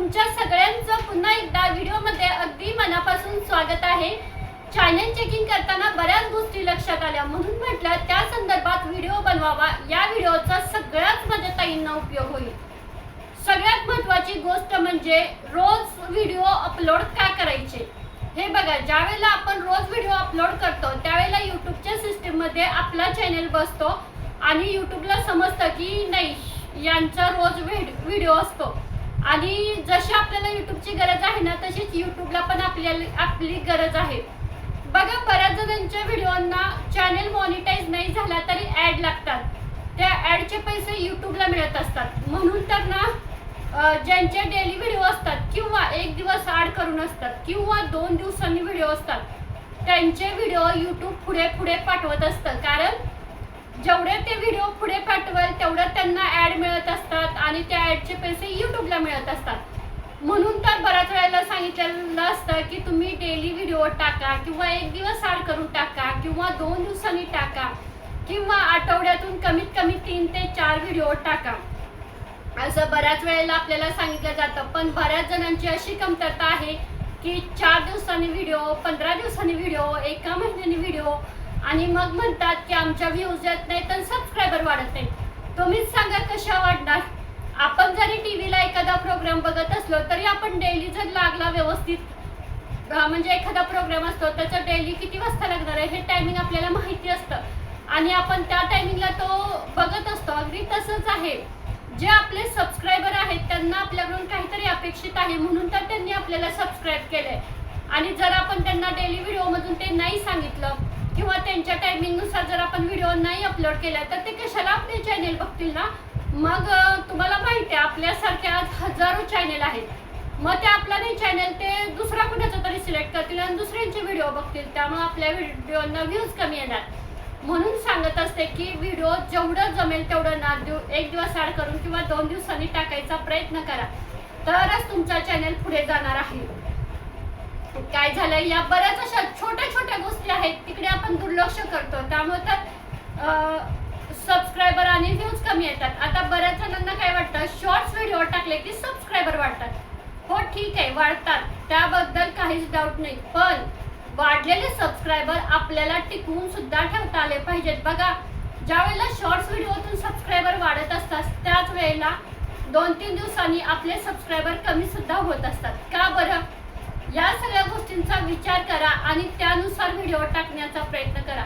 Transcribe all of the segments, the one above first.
तुमच्या सगळ्यांचं पुन्हा एकदा व्हिडिओमध्ये अगदी मनापासून स्वागत आहे. चॅनल चेकिंग करताना बऱ्याच गोष्टी लक्षात आल्या. म्हणून म्हटलं त्या संदर्भात व्हिडिओ बनवावा. या व्हिडिओचा सगळ्यात माझ्या ताईंना उपयोग होईल. सगळ्यात महत्वाची गोष्ट म्हणजे रोज व्हिडिओ अपलोड का करायचे? हे बघा ज्यावेळेला आपण रोज व्हिडिओ अपलोड करतो त्यावेळेला युट्यूबच्या सिस्टीममध्ये आपला चॅनल बसतो आणि युट्यूबला समजतं की नाही यांचा रोज व्हिडिओ असतो. आणि जशी आपल्याला युट्यूबची गरज आहे ना तशीच युट्यूबला पण आपल्याला आपली गरज आहे. बघा बऱ्याच जणांच्या व्हिडिओना चॅनल मॉनिटाईज नाही झाला तरी ॲड लागतात. त्या ॲडचे पैसे युट्यूबला मिळत असतात. म्हणून तर ना ज्यांचे डेली व्हिडिओ असतात किंवा एक दिवस आड करून असतात किंवा दोन दिवसांनी व्हिडिओ असतात त्यांचे व्हिडिओ युट्यूब पुढे पुढे पाठवत असतं कारण जेवढे ते व्हिडिओ पुढे पाठवेल तेवढं त्यांना ॲड मिळत असतात आणि त्या ॲडचे पैसे युट्यूबला मिळत असतात. म्हणून तर बऱ्याच वेळेला सांगितलेलं असतं की तुम्ही डेली व्हिडिओ टाका किंवा एक दिवस आड करून टाका किंवा दोन दिवसांनी टाका किंवा आठवड्यातून कमीत कमी तीन ते चार व्हिडिओ टाका. असं बऱ्याच वेळेला आपल्याला सांगितलं जातं. पण बऱ्याच जणांची अशी कमतरता आहे की चार दिवसांनी व्हिडिओ पंधरा दिवसांनी व्हिडिओ एका महिन्यानी व्हिडिओ आणि मग म्हणतात की आमच्या व्ह्यूज येत नाही तर सबस्क्रायबर वाढत नाही तुम्हीच सांगा कशा वाढणार? आपण जरी टी व्हीला एखादा प्रोग्राम बघत असलो तरी आपण डेली जर लागला व्यवस्थित म्हणजे एखादा प्रोग्राम असतो त्याचं डेली किती वाजता लागणार आहे हे टायमिंग आपल्याला माहिती असतं. आणि आपण त्या टायमिंगला तो बघत असतो. अगदी तसंच आहे. जे आपले सबस्क्रायबर आहेत त्यांना आपल्याकडून काहीतरी अपेक्षित आहे म्हणून तर त्यांनी आपल्याला सबस्क्राईब आहे आणि जर आपण त्यांना डेली व्हिडिओमधून ते नाही सांगितलं किंवा त्यांच्या टायमिंगनुसार जर आपण व्हिडिओ नाही अपलोड केला तर ते कशाला आपले चॅनेल बघतील ना? मग तुम्हाला माहिती आहे आपल्यासारख्या आज हजारो चॅनेल आहेत. मग ते आपला नाही चॅनेल ते दुसरा कुणाचा तरी सिलेक्ट करतील आणि दुसऱ्यांचे व्हिडिओ बघतील. त्यामुळे आपल्या व्हिडिओना व्ह्यूज कमी येणार. म्हणून सांगत असते की व्हिडिओ जेवढं जमेल तेवढं ना देऊ. एक दिवस आड करून किंवा दोन दिवसांनी टाकायचा प्रयत्न करा. तरच तुमचा चॅनल पुढे जाणार आहे. काय झालं या बऱ्याच अशा छोट्या छोट्या गोष्टी आहेत तिकडे आपण दुर्लक्ष करतो. त्यामुळे तर सबस्क्रायबर आणि व्ह्यूज कमी येतात. आता बऱ्याच जणांना काय वाटतं? शॉर्ट्स व्हिडिओ टाकले की सबस्क्रायबर वाढतात. हो ठीक आहे वाढतात. त्याबद्दल काहीच डाऊट नाही. पण वाढलेले सबस्क्रायबर आपल्याला टिकवून सुद्धा ठेवता आले पाहिजेत. बघा ज्या वेळेला शॉर्ट्स व्हिडिओतून सबस्क्रायबर वाढत असतात त्याच वेळेला दोन तीन दिवसांनी आपले सबस्क्रायबर कमी सुद्धा होत असतात. का बरं? या सगळ्या गोष्टींचा विचार करा आणि त्यानुसार व्हिडिओ टाकण्याचा प्रयत्न करा.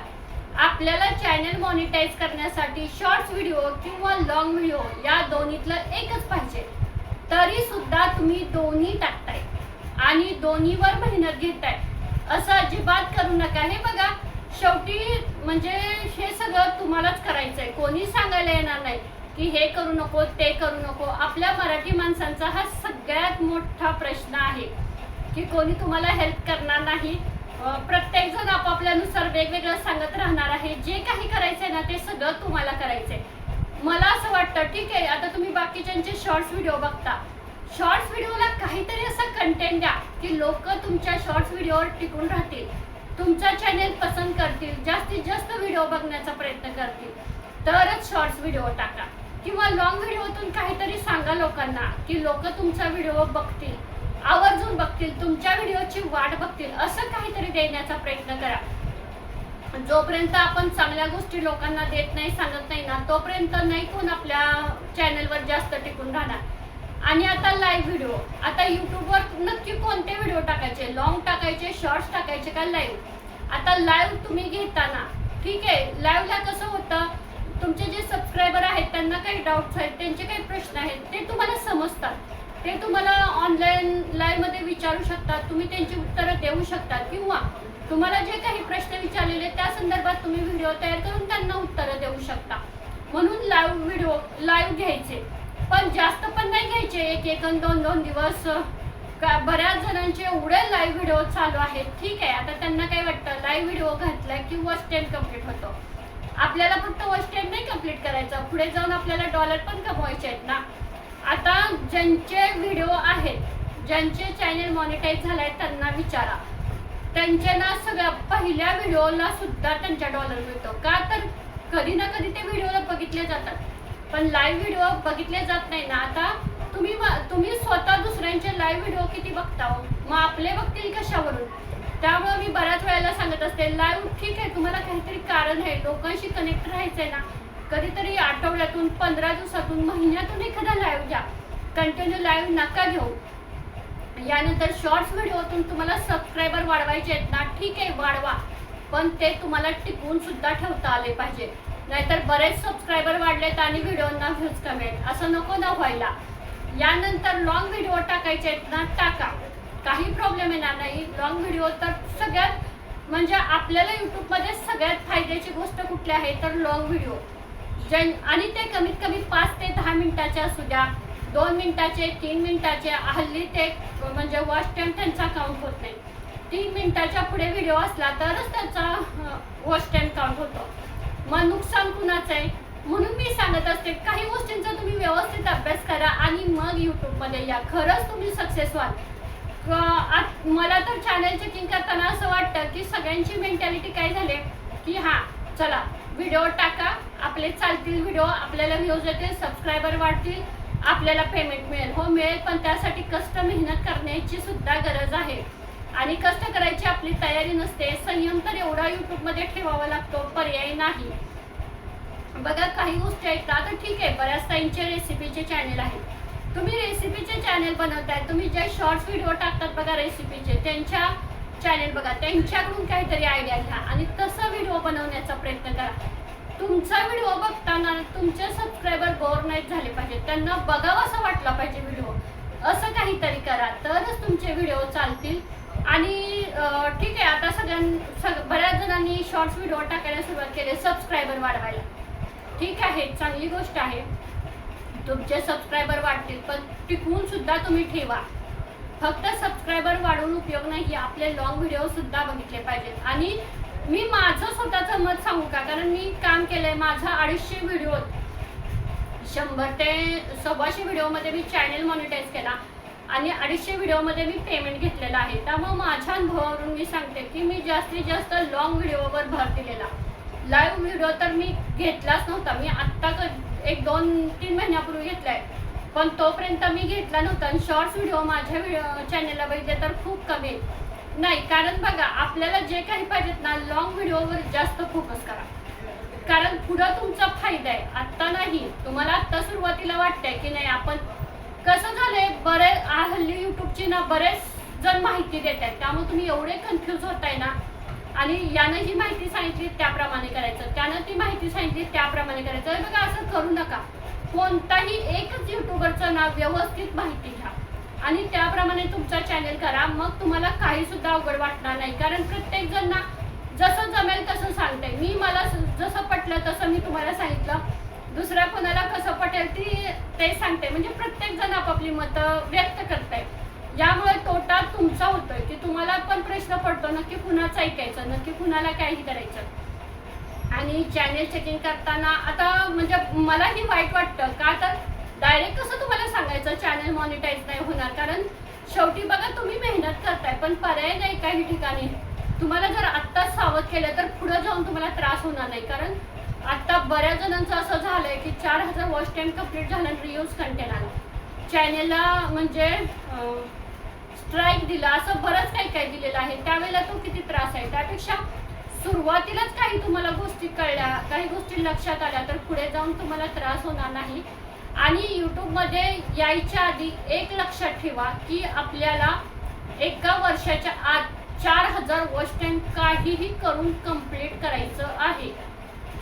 आपल्याला चॅनल मॉनिटाईज करण्यासाठी शॉर्ट्स व्हिडिओ किंवा लॉंग व्हिडिओ या दोन्हीतलं एकच पाहिजे. तरी सुद्धा तुम्ही दोन्ही टाकताय आणि दोन्हीवर मेहनत घेताय. असं अजिबात करू नका. हे बघा शेवटी म्हणजे हे सगळं तुम्हालाच करायचंय. कोणी सांगायला येणार नाही की हे करू नको ते करू नको. आपल्या मराठी माणसांचा हा सगळ्यात मोठा प्रश्न आहे. की कोणी तुम्हाला हेल्प करणार नाही. प्रत्येक जण आपापल्यानुसार वेगवेगळं सांगत राहणार आहे. जे काही करायचंय ना ते सगळं तुम्हाला करायचंय. मला असं वाटतं ठीक आहे आता तुम्ही बाकीच्यांचे शॉर्ट्स व्हिडिओ बघता. शॉर्ट्स व्हिडिओला काहीतरी असं कंटेंट द्या की लोक तुमच्या शॉर्ट्स व्हिडिओवर टिकून राहतील. तुमचा चॅनेल पसंत करतील जास्तीत जास्त व्हिडिओ बघण्याचा प्रयत्न करतील. तरच शॉर्ट्स व्हिडिओ टाका. किंवा लॉंग व्हिडिओतून काहीतरी सांगा लोकांना की लोक तुमचा व्हिडिओ बघतील. आवर्जून बघतील तुमच्या व्हिडिओची वाट बघतील असं काहीतरी देण्याचा प्रयत्न करा. जोपर्यंत आपण चांगल्या गोष्टी लोकांना देत नाही सांगत नाही ना तोपर्यंत नाही कोण आपल्या चॅनलवर जास्त टिकून राहणार. आणि आता लाईव्ह व्हिडिओ आता युट्यूबवर नक्की कोणते व्हिडिओ टाकायचे? लॉंग टाकायचे शॉर्ट्स टाकायचे का लाईव्ह आता लाईव्ह तुम्ही घेताना ठीक आहे लाईव्हला कसं होतं? तुमचे जे सबस्क्रायबर आहेत त्यांना काही डाऊट्स आहेत त्यांचे काही प्रश्न आहेत ते तुम्हाला समजतात. ते तुम्हाला ऑनलाईन लाईव्हमध्ये विचारू शकतात. तुम्ही त्यांची उत्तरं देऊ शकता किंवा तुम्हाला जे काही प्रश्न विचारलेले त्या संदर्भात तुम्ही व्हिडिओ तयार करून त्यांना उत्तरं देऊ शकता. म्हणून लाईव्ह व्हिडिओ लाईव्ह घ्यायचे. पण जास्त पण नाही घ्यायचे. एक एक दोन दोन दिवस. का बऱ्याच जणांचे एवढे लाईव्ह व्हिडिओ चालू आहेत. ठीक आहे. आता त्यांना काय वाटतं? लाईव्ह व्हिडिओ घातला की वॉच कंप्लीट होतो. आपल्याला फक्त वस्टेन नाही कंप्लीट करायचं. पुढे जाऊन आपल्याला डॉलर पण कमवायचे आहेत ना. आता ज्यांचे व्हिडिओ आहेत ज्यांचे चॅनल मॉनिटाईज झालाय त्यांना विचारा. त्यांच्या ना सगळ्या पहिल्या व्हिडिओला सुद्धा त्यांच्या डॉलर मिळतो. का तर कधी ना कधी ते व्हिडिओला बघितले जातात. पण लाईव्ह व्हिडिओ बघितले जात नाही ना. आता तुम्ही तुम्ही स्वतः दुसऱ्यांचे लाईव्ह व्हिडिओ किती बघता हो? मग आपले बघतील कशावरून? त्यामुळे मी बऱ्याच वेळेला सांगत असते लाईव्ह ठीक आहे तुम्हाला काहीतरी कारण आहे. लोकांशी कनेक्ट राहायचंय ना. कधीतरी आठवड्यातून पंधरा दिवसातून महिन्यातून एखादा लाईव्ह घ्या. कंटिन्यू लाईव्ह नका घेऊ. यानंतर शॉर्ट्स व्हिडिओतून तुम्हाला सबस्क्रायबर वाढवायचे आहेत ना ठीक आहे वाढवा. पण ते तुम्हाला टिकवून सुद्धा ठेवता आले पाहिजे. नाहीतर बरेच सबस्क्रायबर वाढलेत आणि व्हिडिओना व्ह्यूज कमी आहेत. असं नको ना व्हायला. यानंतर लॉंग व्हिडिओ टाकायचे आहेत ना टाका. काही प्रॉब्लेम येणार नाही. लॉंग व्हिडिओ तर सगळ्यात म्हणजे आपल्याला यूट्यूबमध्ये सगळ्यात फायद्याची गोष्ट कुठली आहे? तर लॉंग व्हिडिओ ज्यां आणि ते कमीत कमी पाच ते दहा मिनिटाचे असू द्या दोन मिनिटाचे तीन मिनिटाचे हल्ली ते म्हणजे वॉच टाईम त्यांचा काउंट होत नाही. तीन मिनिटाच्या पुढे व्हिडिओ असला तरच त्याचा वॉच टाईम काउंट होतो. मग नुकसान कुणाचं आहे? म्हणून मी सांगत असते काही गोष्टींचा तुम्ही व्यवस्थित अभ्यास करा आणि मग यूट्यूबमध्ये या. खरंच तुम्ही सक्सेस व्हाल क- आत- मला तर चॅनल चेकिंग करताना असं वाटतं की सगळ्यांची मेंटॅलिटी काय झाली? की हां चला व्हिडिओ टाका. आपले चालतील व्हिडिओ आपल्याला व्ह्यूज येतील सबस्क्रायबर वाढतील आपल्याला पेमेंट मिळेल. हो मिळेल पण त्यासाठी कष्ट मेहनत करण्याची सुद्धा गरज आहे. आणि कष्ट करायची आपली तयारी नसते. संयम तर एवढा यूट्यूबमध्ये ठेवावा लागतो पर्याय नाही. बघा काही गोष्टी ऐकता तर ठीक आहे बऱ्याच ताईंचे रेसिपीचे चॅनल आहेत. तुम्ही रेसिपीचे चॅनल बनवताय तुम्ही जे शॉर्ट्स व्हिडिओ टाकतात बघा रेसिपीचे त्यांच्या चॅनल बघा त्यांच्याकडून काहीतरी आयडिया घ्या आणि तसं व्हिडिओ बनवण्याचा प्रयत्न करा. तुमचा व्हिडिओ बघताना तुमचे सबस्क्रायबर बोर नाहीत झाले पाहिजे त्यांना बघावं असं वाटला पाहिजे व्हिडिओ असं काहीतरी करा तरच तुमचे व्हिडिओ चालतील. आणि ठीक आहे आता सगळ्यां सग बऱ्याच जणांनी शॉर्ट्स व्हिडिओ टाकायला सुरुवात केली सबस्क्रायबर वाढवायला. ठीक आहे चांगली गोष्ट आहे. तुमचे सबस्क्रायबर वाढतील पण टिकवून सुद्धा तुम्ही ठेवा. फक्त सबस्क्रायबर वाढवून उपयोग नाही आपले लॉंग व्हिडिओ सुद्धा बघितले पाहिजेत. आणि मी माझं स्वतःचं मत सांगू का? कारण मी काम केलंय माझा अडीचशे व्हिडिओ शंभर ते सव्वाशे व्हिडिओमध्ये मी चॅनेल मॉनिटाईज केला आणि अडीचशे व्हिडिओमध्ये मी पेमेंट घेतलेलं आहे. त्यामुळे माझ्या अनुभवावरून मी सांगते की मी जास्तीत जास्त लॉंग व्हिडिओवर भर दिलेला. लाईव्ह व्हिडिओ तर मी घेतलाच नव्हता. मी आत्ता एक दोन तीन महिन्यापूर्वी घेतला आहे पण तोपर्यंत मी घेतला नव्हता आणि शॉर्ट्स व्हिडिओ माझ्या चॅनलला बघितले तर खूप कमी नाही कारण बघा आपल्याला जे काही पाहिजेत ना लॉंग व्हिडिओवर जास्त फोकस करा. कारण पुढं तुमचा फायदा आहे. आत्ता नाही. तुम्हाला आत्ता सुरुवातीला वाटतंय की नाही आपण कसं झालंय बरेच हल्ली युट्यूबची ना बरेच जण माहिती देत आहेत. त्यामुळे तुम्ही एवढे कन्फ्यूज होताय ना. आणि यानं जी माहिती सांगितली त्याप्रमाणे करायचं. त्यानं ती माहिती सांगितली त्याप्रमाणे करायचं. बघा असं करू नका. कोणताही एकच युट्यूबरचं नाव व्यवस्थित माहिती घ्या. आणि त्याप्रमाणे तुमचा चॅनल करा. मग तुम्हाला काही सुद्धा अवघड वाटणार नाही. कारण प्रत्येक जण ना जसं जमेल तसं सांगते. मी मला जसं पटलं तसं मी तुम्हाला सांगितलं. दुसऱ्या कोणाला कसं पटेल ती ते सांगते. म्हणजे प्रत्येक जण आपापली मतं व्यक्त करताय. यामुळे तोटा तुमचा होतोय. की तुम्हाला पण प्रश्न पडतो. नक्की कुणाचं ऐकायचं? नक्की कुणाला काही करायचं? आणि चॅनेल चेकिंग करताना आता म्हणजे मलाही वाईट वाटतं. का तर डायरेक्ट कसं तुम्हाला सांगायचं चॅनल मॉनिटाईज नाही होणार. कारण शेवटी बघा तुम्ही मेहनत करताय पण पर्याय नाही काही ठिकाणी. तुम्हाला जर आत्ताच सावध केलं तर पुढं जाऊन तुम्हाला त्रास होणार नाही. कारण आत्ता बऱ्याच जणांचं असं झालंय की चार हजार वॉच टाईम कंप्लीट झालं रियूज कंटेंट चॅनेलला म्हणजे स्ट्राईक दिला असं बरंच काही काही दिलेलं आहे. त्यावेळेला तो किती त्रास आहे? त्यापेक्षा सुरुवातीलाच काही तुम्हाला गोष्टी कळल्या काही गोष्टी लक्षात आल्या तर पुढे जाऊन तुम्हाला त्रास होणार नाही. आणि यूट्यूबमध्ये यायच्या आधी एक लक्षात ठेवा की आपल्याला एका वर्षाच्या आत चार हजार वॉश टाइम काहीही करून कंप्लीट करायचं आहे.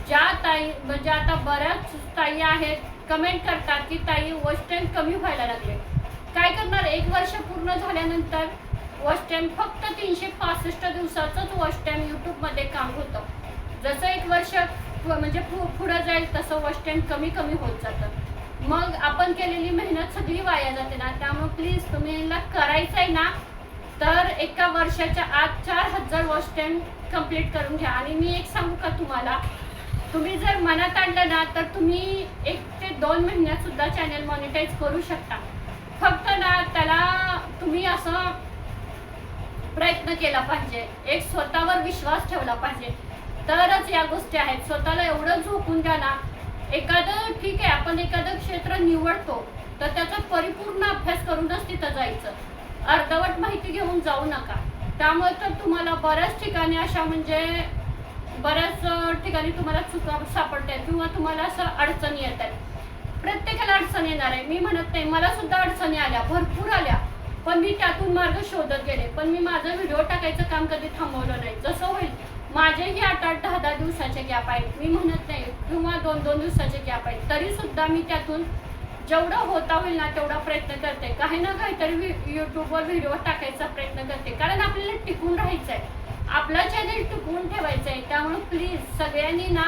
ज्या ताई म्हणजे आता बऱ्याच ताई आहेत कमेंट करतात की ताई वॉच कमी व्हायला लागले. काय करणार? एक वर्ष पूर्ण झाल्यानंतर वॉच टाईम फक्त तीनशे पासष्ट दिवसाचंच वॉच टाईम यूट्यूबमध्ये काम होतं. जसं एक वर्ष म्हणजे पु- पुढं जाईल तसं वॉच टाईम कमी कमी होत जातं. मग आपण केलेली मेहनत सगळी वाया जाते ना. त्यामुळे प्लीज तुम्ही करायचं आहे ना तर एका वर्षाच्या आत चार हजार वॉच टाईम कंप्लीट करून घ्या. आणि मी एक सांगू का तुम्हाला? तुम्ही जर मनात आणलं ना तर तुम्ही एक ते दोन महिन्यात सुद्धा चॅनल मॉनिटाईज करू शकता. फक्त ना त्याला तुम्ही असं प्रयत्न केला पाहिजे. एक स्वतःवर विश्वास ठेवला पाहिजे. तरच या गोष्टी आहेत. स्वतःला एवढं झोपून द्या ना एखादं ठीक आहे आपण एखादं क्षेत्र निवडतो तर त्याचा परिपूर्ण अभ्यास करूनच तिथं जायचं. अर्धवट माहिती घेऊन जाऊ नका. त्यामुळे तर तुम्हाला बऱ्याच ठिकाणी अशा म्हणजे बऱ्याच ठिकाणी तुम्हाला चुका सापडतात किंवा तुम्हाला असं अडचणी येत आहेत प्रत्येकाला अडचण येणार आहे. मी म्हणत नाही मला सुद्धा अडचणी आल्या भरपूर आल्या. पण मी त्यातून मार्ग शोधत गेले. पण मी माझं व्हिडिओ टाकायचं काम कधी थांबवलं नाही. जसं होईल माझेही आठ आठ दहा दहा दिवसाचे गॅप आहेत. मी म्हणत नाही किंवा दोन दोन दिवसाचे गॅप आहेत. तरी सुद्धा मी त्यातून जेवढं होता होईल ना तेवढा प्रयत्न करते. काही ना काहीतरी युट्यूबवर व्हिडिओ टाकायचा प्रयत्न करते. कारण आपल्याला टिकून राहायचं आहे आपला चॅनल टिकवून ठेवायचं आहे त्यामुळे प्लीज सगळ्यांनी ना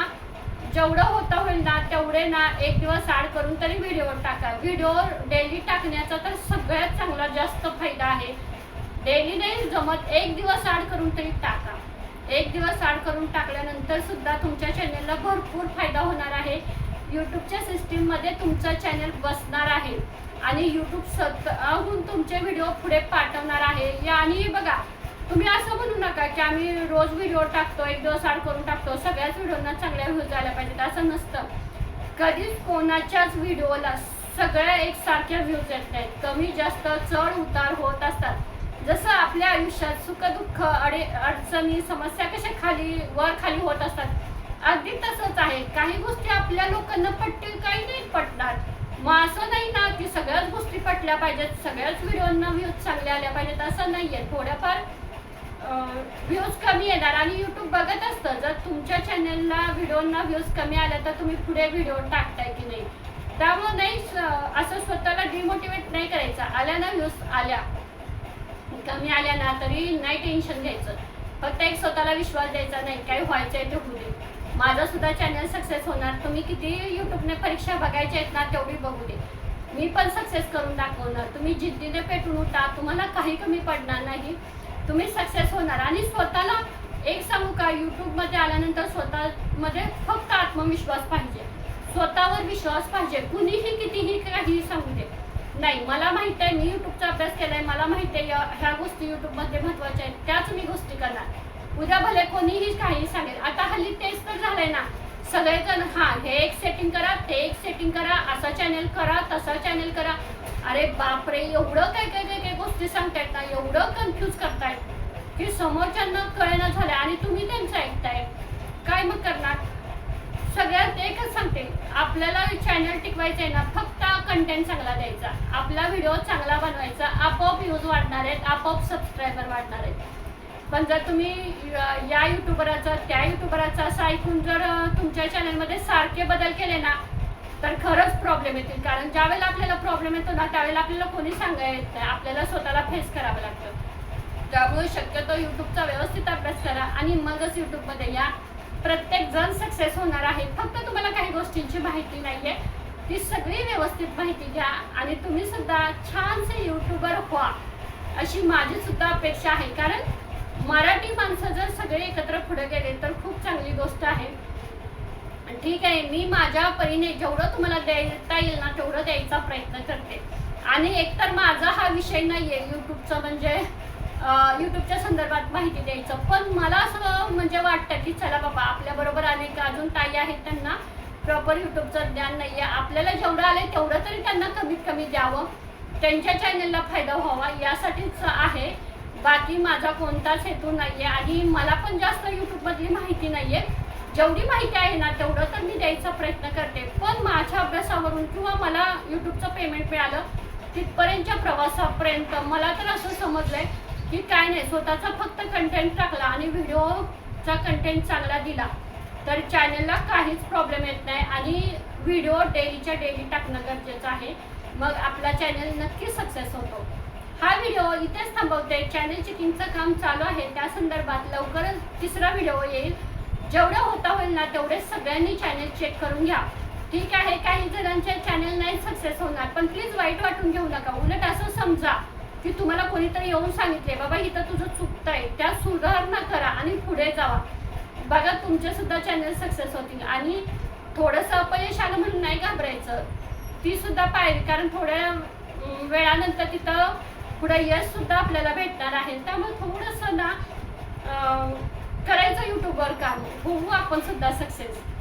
जेवढं होता होईल ना तेवढे ना एक दिवस आड करून तरी व्हिडिओवर टाका. व्हिडिओ डेली टाकण्याचा तर सगळ्यात चांगला जास्त फायदा आहे. डेली नाही जमत एक दिवस आड करून तरी टाका. एक दिवस आड करून टाकल्यानंतर सुद्धा तुमच्या चॅनलला भरपूर फायदा होणार आहे. यूट्यूबच्या सिस्टीममध्ये तुमचं चॅनल बसणार आहे. आणि यूट्यूब स्वतःहून तुमचे व्हिडिओ पुढे पाठवणार आहे. या आणि बघा तुम्ही असं म्हणू नका की आम्ही रोज व्हिडिओ टाकतो एक दिवस आड करून टाकतो सगळ्याच व्हिडिओना चांगल्या व्ह्यूज आल्या पाहिजेत असं नसतं. कधीच कोणाच्याच व्हिडिओला सगळ्या एकसारख्या व्ह्यूज येत नाहीत. कमी जास्त चढ उतार होत असतात. जसं आपल्या आयुष्यात सुखदुःख अडे अडचणी समस्या कशा खाली वर खाली होत असतात अगदी तसंच आहे. काही गोष्टी आपल्या लोकांना पटतील काही नाही पटणार. मग असं नाही ना की सगळ्याच गोष्टी पटल्या पाहिजेत सगळ्याच व्हिडिओना व्ह्यूज चांगल्या आल्या पाहिजेत असं नाही आहे थोड्याफार व्ह्यूज कमी येणार. आणि यूट्यूब बघत असतं. जर तुमच्या चॅनलला व्हिडिओना व्ह्यूज कमी आल्या तर तुम्ही पुढे व्हिडिओ टाकताय की नाही? त्यामुळे नाही असं स्वतःला डिमोटिवेट नाही करायचं. आल्या ना व्ह्यूज आल्या. कमी आल्या ना तरी नाही टेन्शन घ्यायचं. फक्त एक स्वतःला विश्वास द्यायचा नाही काय आहे ते होऊ दे. माझं सुद्धा चॅनल सक्सेस होणार. तुम्ही किती युट्यूबने परीक्षा बघायच्या आहेत ना तेवढी बघू दे. मी पण सक्सेस करून दाखवणार. तुम्ही जिद्दीने पेटून उठा. तुम्हाला काही कमी पडणार नाही. तुम्ही सक्सेस होणार. आणि स्वतःला एक सांगू का यूट्यूबमध्ये आल्यानंतर स्वतःमध्ये फक्त आत्मविश्वास पाहिजे. स्वतःवर विश्वास पाहिजे. कुणीही कितीही काही सांगू दे. नाही मला माहीत आहे मी यूट्यूबचा अभ्यास केलाय. मला माहीत आहे या- ह्या गोष्टी यूट्यूबमध्ये महत्त्वाच्या आहेत. त्याच मी गोष्टी करणार. उद्या भले कोणीही काही सांगेल. आता हल्ली तेच तर झालंय ना. सगळेजण हा हे एक सेटिंग करा ते एक सेटिंग करा. असा चॅनेल करा तसा चॅनेल करा. अरे बापरे एवढं काय काय गोष्टी सांगतायत ना एवढं कन्फ्यूज करतायत. की समोरच्यांना कळेना झालं आणि तुम्ही त्यांचं ऐकताय. काय मग करणार? सगळ्यात एकच सांगते आपल्याला चॅनल टिकवायचं आहे ना फक्त कंटेंट चांगला द्यायचा. आपला व्हिडिओ चांगला बनवायचा. आपोआप व्ह्यूज वाढणार आहेत आपोआप सबस्क्रायबर वाढणार आहेत. पण जर तुम्ही या युट्यूबराचा त्या युट्यूबराचा असं ऐकून जर तुमच्या चॅनलमध्ये सारखे बदल केले ना तर खरंच प्रॉब्लेम येतील. कारण ज्यावेळेला आपल्याला प्रॉब्लेम येतो ना त्यावेळेला आपल्याला कोणी सांगायला येत नाही. आपल्याला स्वतःला फेस करावं लागतं. त्यामुळे शक्यतो युट्यूबचा व्यवस्थित अभ्यास करा आणि मगच युट्यूबमध्ये या. प्रत्येक जण सक्सेस होणार आहे. फक्त तुम्हाला काही गोष्टींची माहिती नाही आहे ती सगळी व्यवस्थित माहिती घ्या आणि तुम्ही सुद्धा छानसे युट्यूबर व्हा. अशी माझी सुद्धा अपेक्षा आहे. कारण मराठी माणसं जर सगळे एकत्र पुढे गेले तर खूप चांगली गोष्ट आहे. ठीक आहे मी माझ्या परीने जेवढं तुम्हाला देता येईल ना तेवढं द्यायचा प्रयत्न करते. आणि एकतर माझा हा विषय नाही आहे यूट्यूबचा म्हणजे यूट्यूबच्या संदर्भात माहिती द्यायचं. पण मला असं म्हणजे वाटतं की चला बाबा आपल्याबरोबर अनेक अजून ताई आहेत त्यांना प्रॉपर यूट्यूबचं ज्ञान नाही आहे आपल्याला जेवढं आलं तेवढं तरी त्यांना कमीत कमी द्यावं. त्यांच्या चॅनलला फायदा व्हावा यासाठीच आहे. बाकी माझा कोणताच हेतू आहे आणि मला पण जास्त यूट्यूबमधली माहिती नाही आहे जेवढी माहिती आहे ना तेवढं तर मी द्यायचा प्रयत्न करते. पण माझ्या अभ्यासावरून किंवा मला युट्यूबचं पेमेंट मिळालं तिथपर्यंतच्या प्रवासापर्यंत मला तर असं समजलंय की काय नाही स्वतःचा फक्त कंटेंट टाकला आणि व्हिडिओचा कंटेंट चांगला दिला तर चॅनलला काहीच प्रॉब्लेम येत नाही आणि व्हिडिओ डेलीच्या डेली टाकणं गरजेचं आहे. मग आपला चॅनल नक्की सक्सेस होतो. हा व्हिडिओ इथेच थांबवते. चॅनल चेकिंगचं काम चालू आहे. त्या संदर्भात लवकरच तिसरा व्हिडिओ येईल. जेवढं होता होईल ना तेवढे सगळ्यांनी चॅनल चेक करून घ्या. ठीक आहे काही जणांचे चॅनल नाही सक्सेस होणार पण प्लीज वाईट वाटून घेऊ नका. उलट असं समजा की तुम्हाला कोणीतरी येऊन सांगितले बाबा इथं तुझं चुकतंय. त्या सुधारणा करा आणि पुढे जावा. बघा तुमचे सुद्धा चॅनल सक्सेस होतील. आणि थोडंसं अपयश आलं म्हणून नाही घाबरायचं. ती सुद्धा पायरी कारण थोड्या वेळानंतर तिथं पुढे यश सुद्धा आपल्याला भेटणार आहे. त्यामुळे थोडंसं ना करायचं युट्यूबवर काम. होऊ आपण सुद्धा सक्सेस.